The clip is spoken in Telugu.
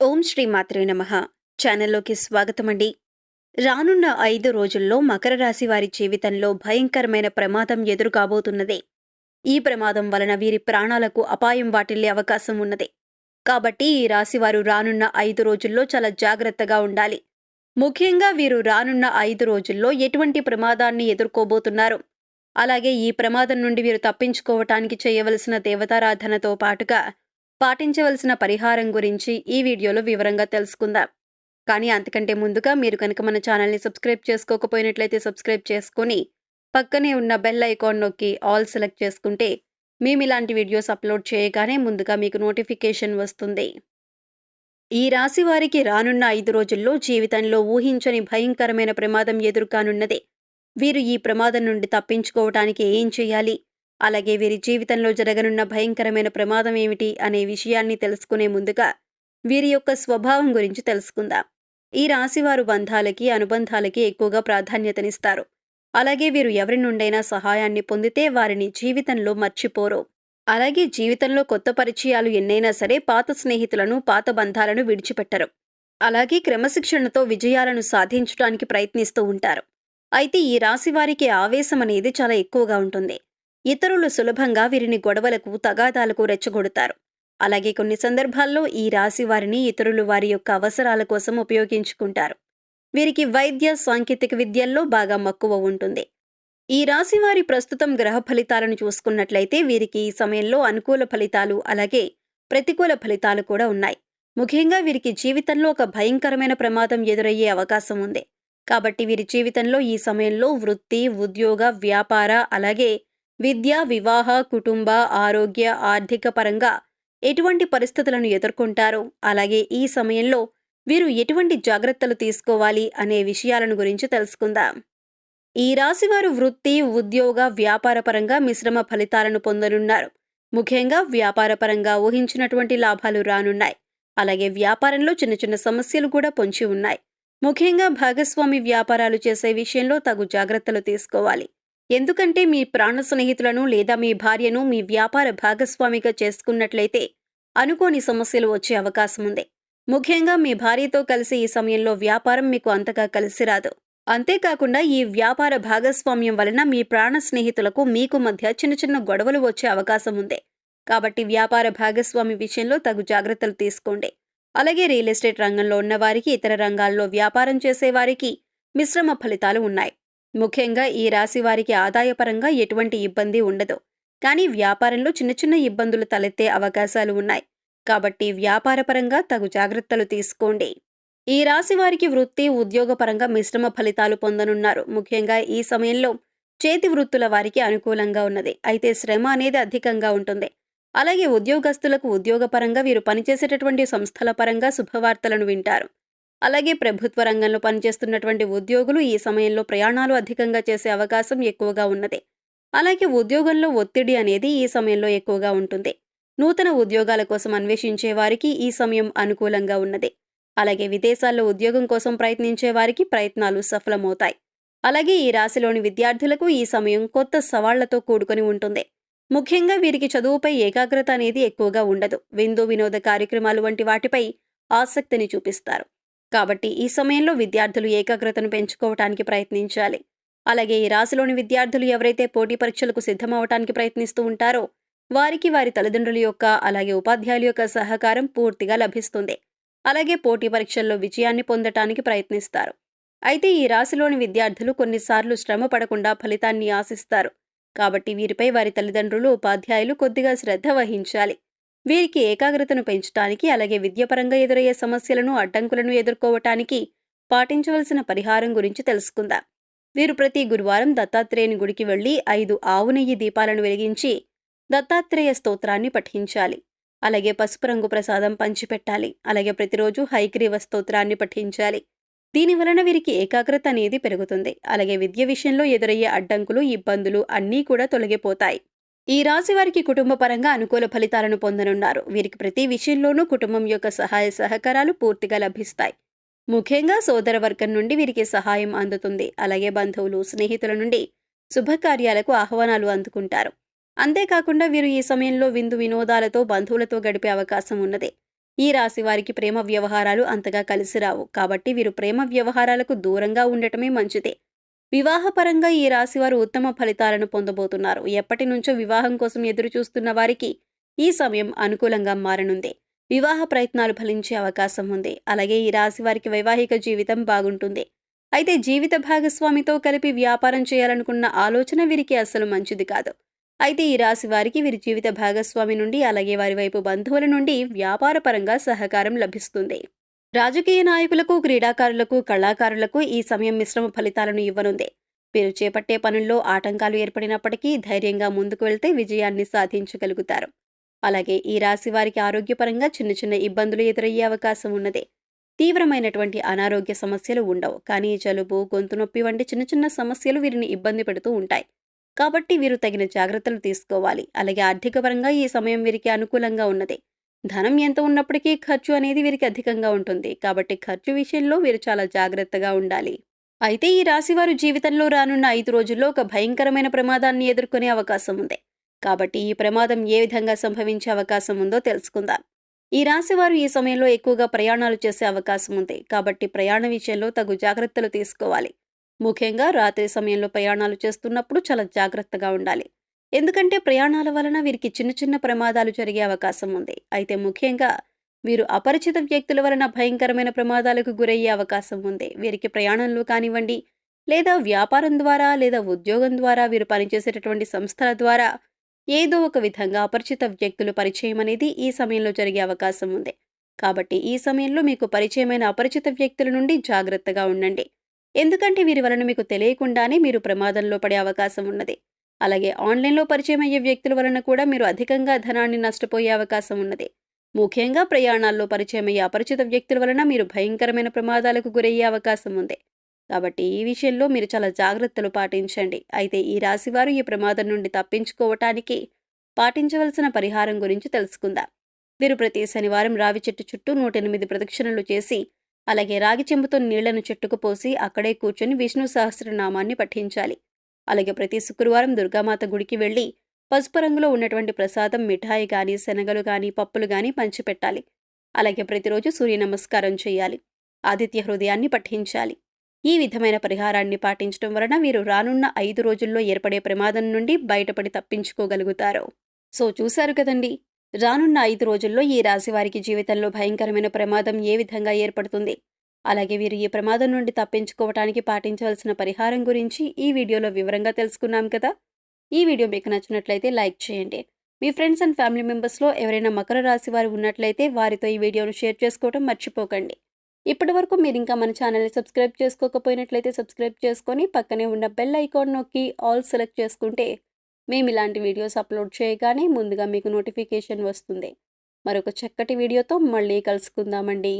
ఓం శ్రీ మాత్రే నమ. ఛానల్లోకి స్వాగతం అండి రానున్న ఐదు రోజుల్లో మకర రాశి వారి జీవితంలో భయంకరమైన ప్రమాదం ఎదురుకాబోతున్నదే. ఈ ప్రమాదం వలన వీరి ప్రాణాలకు అపాయం వాటిల్లే అవకాశం ఉన్నది. కాబట్టి ఈ రాశి వారు రానున్న ఐదు రోజుల్లో చాలా జాగ్రత్తగా ఉండాలి. ముఖ్యంగా వీరు రానున్న ఐదు రోజుల్లో ఎటువంటి ప్రమాదాన్ని ఎదుర్కోబోతున్నారు. అలాగే ఈ ప్రమాదం నుండి వీరు తప్పించుకోవటానికి చేయవలసిన దేవతారాధనతో పాటుగా పాటించవలసిన పరిహారం గురించి ఈ వీడియోలో వివరంగా తెలుసుకుందాం. కానీ అంతకంటే ముందుగా మీరు కనుక మన ఛానల్ని సబ్స్క్రైబ్ చేసుకోకపోయినట్లయితే సబ్స్క్రైబ్ చేసుకొని పక్కనే ఉన్న బెల్ ఐకాన్ నొక్కి ఆల్ సెలెక్ట్ చేసుకుంటే మేము ఇలాంటి వీడియోస్ అప్లోడ్ చేయగానే ముందుగా మీకు నోటిఫికేషన్ వస్తుంది. ఈ రాశి వారికి రానున్న ఐదు రోజుల్లో జీవితంలో ఊహించని భయంకరమైన ప్రమాదం ఎదురుకానున్నది. వీరు ఈ ప్రమాదం నుండి తప్పించుకోవటానికి ఏం చేయాలి? అలాగే వీరి జీవితంలో జరగనున్న భయంకరమైన ప్రమాదం ఏమిటి అనే విషయాన్ని తెలుసుకునే ముందుగా వీరి యొక్క స్వభావం గురించి తెలుసుకుందాం. ఈ రాశివారు బంధాలకి అనుబంధాలకి ఎక్కువగా ప్రాధాన్యతనిస్తారు. అలాగే వీరు ఎవరి నుండైనా సహాయాన్ని పొందితే వారిని జీవితంలో మర్చిపోరు. అలాగే జీవితంలో కొత్త పరిచయాలు ఎన్నైనా సరే పాత స్నేహితులను పాత బంధాలను విడిచిపెట్టరు. అలాగే క్రమశిక్షణతో విజయాలను సాధించడానికి ప్రయత్నిస్తూ ఉంటారు. అయితే ఈ రాశి వారికి ఆవేశం అనేది చాలా ఎక్కువగా ఉంటుంది. ఇతరులు సులభంగా వీరిని గొడవలకు తగాదాలకు రెచ్చగొడతారు. అలాగే కొన్ని సందర్భాల్లో ఈ రాశి వారిని ఇతరులు వారి యొక్క అవసరాల కోసం ఉపయోగించుకుంటారు. వీరికి వైద్య సాంకేతిక విద్యల్లో బాగా మక్కువ ఉంటుంది. ఈ రాశి వారి ప్రస్తుతం గ్రహ ఫలితాలను చూసుకున్నట్లయితే వీరికి ఈ సమయంలో అనుకూల ఫలితాలు అలాగే ప్రతికూల ఫలితాలు కూడా ఉన్నాయి. ముఖ్యంగా వీరికి జీవితంలో ఒక భయంకరమైన ప్రమాదం ఎదురయ్యే అవకాశం ఉంది. కాబట్టి వీరి జీవితంలో ఈ సమయంలో వృత్తి ఉద్యోగ వ్యాపార అలాగే విద్య వివాహ కుటుంబ ఆరోగ్య ఆర్థిక పరంగా ఎటువంటి పరిస్థితులను ఎదుర్కొంటారో? అలాగే ఈ సమయంలో వీరు ఎటువంటి జాగ్రత్తలు తీసుకోవాలి అనే విషయాలను గురించి తెలుసుకుందాం. ఈ రాశివారు వృత్తి ఉద్యోగ వ్యాపార పరంగా మిశ్రమ ఫలితాలను పొందనున్నారు. ముఖ్యంగా వ్యాపార పరంగా ఊహించినటువంటి లాభాలు రానున్నాయి. అలాగే వ్యాపారంలో చిన్న చిన్న సమస్యలు కూడా పొంచి ఉన్నాయి. ముఖ్యంగా భాగస్వామి వ్యాపారాలు చేసే విషయంలో తగు జాగ్రత్తలు తీసుకోవాలి. ఎందుకంటే మీ ప్రాణ స్నేహితులను లేదా మీ భార్యను మీ వ్యాపార భాగస్వామిగా చేసుకున్నట్లయితే అనుకోని సమస్యలు వచ్చే అవకాశం ఉంది. ముఖ్యంగా మీ భార్యతో కలిసి ఈ సమయంలో వ్యాపారం మీకు అంతగా కలిసి రాదు. అంతేకాకుండా ఈ వ్యాపార భాగస్వామ్యం వలన మీ ప్రాణ స్నేహితులకు మీకు మధ్య చిన్న చిన్న గొడవలు వచ్చే అవకాశం ఉంది. కాబట్టి వ్యాపార భాగస్వామి విషయంలో తగు జాగ్రత్తలు తీసుకోండి. అలాగే రియల్ ఎస్టేట్ రంగంలో ఉన్నవారికి ఇతర రంగాల్లో వ్యాపారం చేసేవారికి మిశ్రమ ఫలితాలు ఉన్నాయి. ముఖ్యంగా ఈ రాశి వారికి ఆదాయపరంగా ఎటువంటి ఇబ్బంది ఉండదు. కానీ వ్యాపారంలో చిన్న చిన్న ఇబ్బందులు తలెత్తే అవకాశాలు ఉన్నాయి. కాబట్టి వ్యాపారపరంగా తగు జాగ్రత్తలు తీసుకోండి. ఈ రాశి వారికి వృత్తి ఉద్యోగపరంగా మిశ్రమ ఫలితాలు పొందనున్నారు. ముఖ్యంగా ఈ సమయంలో చేతి వృత్తుల వారికి అనుకూలంగా ఉన్నది. అయితే శ్రమ అనేది అధికంగా ఉంటుంది. అలాగే ఉద్యోగస్తులకు ఉద్యోగపరంగా వీరు పనిచేసేటటువంటి సంస్థల పరంగా శుభవార్తలను వింటారు. అలాగే ప్రభుత్వ రంగంలో పనిచేస్తున్నటువంటి ఉద్యోగులు ఈ సమయంలో ప్రయాణాలు అధికంగా చేసే అవకాశం ఎక్కువగా ఉన్నది. అలాగే ఉద్యోగంలో ఒత్తిడి అనేది ఈ సమయంలో ఎక్కువగా ఉంటుంది. నూతన ఉద్యోగాల కోసం అన్వేషించే వారికి ఈ సమయం అనుకూలంగా ఉన్నది. అలాగే విదేశాల్లో ఉద్యోగం కోసం ప్రయత్నించే వారికి ప్రయత్నాలు సఫలమవుతాయి. అలాగే ఈ రాశిలోని విద్యార్థులకు ఈ సమయం కొత్త సవాళ్ళతో కూడుకొని ఉంటుంది. ముఖ్యంగా వీరికి చదువుపై ఏకాగ్రత అనేది ఎక్కువగా ఉండదు. విందు వినోద కార్యక్రమాలు వంటి వాటిపై ఆసక్తిని చూపిస్తారు. కాబట్టి ఈ సమయంలో విద్యార్థులు ఏకాగ్రతను పెంచుకోవటానికి ప్రయత్నించాలి. అలాగే ఈ రాశిలోని విద్యార్థులు ఎవరైతే పోటీ పరీక్షలకు సిద్ధమవటానికి ప్రయత్నిస్తూ ఉంటారో వారికి వారి తల్లిదండ్రుల యొక్క అలాగే ఉపాధ్యాయుల యొక్క సహకారం పూర్తిగా లభిస్తుంది. అలాగే పోటీ పరీక్షల్లో విజయాన్ని పొందటానికి ప్రయత్నిస్తారు. అయితే ఈ రాశిలోని విద్యార్థులు కొన్నిసార్లు శ్రమ పడకుండా ఫలితాన్ని ఆశిస్తారు. కాబట్టి వీరిపై వారి తల్లిదండ్రులు ఉపాధ్యాయులు కొద్దిగా శ్రద్ధ వహించాలి. వీరికి ఏకాగ్రతను పెంచడానికి అలాగే విద్యపరంగా ఎదురయ్యే సమస్యలను అడ్డంకులను ఎదుర్కోవటానికి పాటించవలసిన పరిహారం గురించి తెలుసుకుందాం. వీరు ప్రతి గురువారం దత్తాత్రేయుని గుడికి వెళ్ళి ఐదు ఆవు నెయ్యి దీపాలను వెలిగించి దత్తాత్రేయ స్తోత్రాన్ని పఠించాలి. అలాగే పసుపు రంగు ప్రసాదం పంచిపెట్టాలి. అలాగే ప్రతిరోజు హైగ్రీవ స్తోత్రాన్ని పఠించాలి. దీని వలన వీరికి ఏకాగ్రత అనేది పెరుగుతుంది. అలాగే విద్య విషయంలో ఎదురయ్యే అడ్డంకులు ఇబ్బందులు అన్నీ కూడా తొలగిపోతాయి. ఈ రాశి వారికి కుటుంబ పరంగా అనుకూల ఫలితాలను పొందనున్నారు. వీరికి ప్రతి విషయంలోనూ కుటుంబం యొక్క సహాయ సహకారాలు పూర్తిగా లభిస్తాయి. ముఖ్యంగా సోదర వర్గం నుండి వీరికి సహాయం అందుతుంది. అలాగే బంధువులు స్నేహితుల నుండి శుభకార్యాలకు ఆహ్వానాలు అందుకుంటారు. అంతేకాకుండా వీరు ఈ సమయంలో విందు వినోదాలతో బంధువులతో గడిపే అవకాశం ఉన్నది. ఈ రాశి వారికి ప్రేమ వ్యవహారాలు అంతగా కలిసి రావు. కాబట్టి వీరు ప్రేమ వ్యవహారాలకు దూరంగా ఉండటమే మంచిది. వివాహపరంగా ఈ రాశి వారు ఉత్తమ ఫలితాలను పొందబోతున్నారు. ఎప్పటి నుంచో వివాహం కోసం ఎదురు చూస్తున్న వారికి ఈ సమయం అనుకూలంగా మారనుంది. వివాహ ప్రయత్నాలు ఫలించే అవకాశం ఉంది. అలాగే ఈ రాశి వారికి వైవాహిక జీవితం బాగుంటుంది. అయితే జీవిత భాగస్వామితో కలిపి వ్యాపారం చేయాలనుకున్న ఆలోచన వీరికి అసలు మంచిది కాదు. అయితే ఈ రాశి వారికి వీరి జీవిత భాగస్వామి నుండి అలాగే వారి వైపు బంధువుల నుండి వ్యాపారపరంగా సహకారం లభిస్తుంది. రాజకీయ నాయకులకు క్రీడాకారులకు కళాకారులకు ఈ సమయం మిశ్రమ ఫలితాలను ఇవ్వనుంది. వీరు చేపట్టే పనుల్లో ఆటంకాలు ఏర్పడినప్పటికీ ధైర్యంగా ముందుకు వెళ్తే విజయాన్ని సాధించగలుగుతారు. అలాగే ఈ రాశి వారికి ఆరోగ్యపరంగా చిన్న చిన్న ఇబ్బందులు ఎదురయ్యే అవకాశం ఉన్నది. తీవ్రమైనటువంటి అనారోగ్య సమస్యలు ఉండవు. కానీ జలుబు గొంతు నొప్పి వంటి చిన్న చిన్న సమస్యలు వీరిని ఇబ్బంది పెడుతూ ఉంటాయి. కాబట్టి వీరు తగిన జాగ్రత్తలు తీసుకోవాలి. అలాగే ఆర్థికపరంగా ఈ సమయం వీరికి అనుకూలంగా ఉన్నది. ధనం ఎంత ఉన్నప్పటికీ ఖర్చు అనేది వీరికి అధికంగా ఉంటుంది. కాబట్టి ఖర్చు విషయంలో వీరు చాలా జాగ్రత్తగా ఉండాలి. అయితే ఈ రాశివారు జీవితంలో రానున్న ఐదు రోజుల్లో ఒక భయంకరమైన ప్రమాదాన్ని ఎదుర్కొనే అవకాశం ఉంది. కాబట్టి ఈ ప్రమాదం ఏ విధంగా సంభవించే అవకాశం ఉందో తెలుసుకుందాం. ఈ రాశివారు ఈ సమయంలో ఎక్కువగా ప్రయాణాలు చేసే అవకాశం ఉంది. కాబట్టి ప్రయాణ విషయంలో తగు జాగ్రత్తలు తీసుకోవాలి. ముఖ్యంగా రాత్రి సమయంలో ప్రయాణాలు చేస్తున్నప్పుడు చాలా జాగ్రత్తగా ఉండాలి. ఎందుకంటే ప్రయాణాల వలన వీరికి చిన్న చిన్న ప్రమాదాలు జరిగే అవకాశం ఉంది. అయితే ముఖ్యంగా వీరు అపరిచిత వ్యక్తుల వలన భయంకరమైన ప్రమాదాలకు గురయ్యే అవకాశం ఉంది. వీరికి ప్రయాణంలో కానివ్వండి లేదా వ్యాపారం ద్వారా లేదా ఉద్యోగం ద్వారా వీరు పనిచేసేటటువంటి సంస్థల ద్వారా ఏదో ఒక విధంగా అపరిచిత వ్యక్తులు పరిచయం అనేది ఈ సమయంలో జరిగే అవకాశం ఉంది. కాబట్టి ఈ సమయంలో మీకు పరిచయమైన అపరిచిత వ్యక్తుల నుండి జాగ్రత్తగా ఉండండి. ఎందుకంటే వీరి వలన మీకు తెలియకుండానే మీరు ప్రమాదంలో పడే అవకాశం ఉన్నది. అలాగే ఆన్లైన్లో పరిచయం అయ్యే వ్యక్తుల వలన కూడా మీరు అధికంగా ధనాన్ని నష్టపోయే అవకాశం ఉన్నది. ముఖ్యంగా ప్రయాణాల్లో పరిచయమయ్యే అపరిచిత వ్యక్తుల వలన మీరు భయంకరమైన ప్రమాదాలకు గురయ్యే అవకాశం ఉంది. కాబట్టి ఈ విషయంలో మీరు చాలా జాగ్రత్తలు పాటించండి. అయితే ఈ రాశివారు ఈ ప్రమాదం నుండి తప్పించుకోవటానికి పాటించవలసిన పరిహారం గురించి తెలుసుకుందాం. వీరు ప్రతి శనివారం రావి చెట్టు చుట్టూ నూట ఎనిమిది ప్రదక్షిణలు చేసి అలాగే రాగి చెంబుతో నీళ్ళను చెట్టుకు పోసి అక్కడే కూర్చొని విష్ణు సహస్రనామాన్ని పఠించాలి. అలాగే ప్రతి శుక్రవారం దుర్గామాత గుడికి వెళ్ళి పసుపు రంగులో ఉన్నటువంటి ప్రసాదం మిఠాయి కానీ శనగలు కానీ పప్పులు కానీ పంచిపెట్టాలి. అలాగే ప్రతిరోజు సూర్య నమస్కారం చేయాలి. ఆదిత్య హృదయాన్ని పఠించాలి. ఈ విధమైన పరిహారాన్ని పాటించడం వలన మీరు రానున్న ఐదు రోజుల్లో ఏర్పడే ప్రమాదం నుండి బయటపడి తప్పించుకోగలుగుతారు. సో చూశారు కదండి! రానున్న ఐదు రోజుల్లో ఈ రాశివారికి జీవితంలో భయంకరమైన ప్రమాదం ఏ విధంగా ఏర్పడుతుంది? అలాగే వీరు ఈ ప్రమాదం నుండి తప్పించుకోవటానికి పాటించవలసిన పరిహారం గురించి ఈ వీడియోలో వివరంగా తెలుసుకున్నాం కదా. ఈ వీడియో మీకు నచ్చినట్లయితే లైక్ చేయండి. మీ ఫ్రెండ్స్ అండ్ ఫ్యామిలీ మెంబర్స్లో ఎవరైనా మకర రాశి వారు ఉన్నట్లయితే వారితో ఈ వీడియోను షేర్ చేసుకోవడం మర్చిపోకండి. ఇప్పటి వరకు మీరు ఇంకా మన ఛానల్ని సబ్స్క్రైబ్ చేసుకోకపోయినట్లయితే సబ్స్క్రైబ్ చేసుకొని పక్కనే ఉన్న బెల్ ఐకాన్ నొక్కి ఆల్ సెలెక్ట్ చేసుకుంటే మేము ఇలాంటి వీడియోస్ అప్లోడ్ చేయగానే ముందుగా మీకు నోటిఫికేషన్ వస్తుంది. మరొక చక్కటి వీడియోతో మళ్ళీ కలుసుకుందామండి.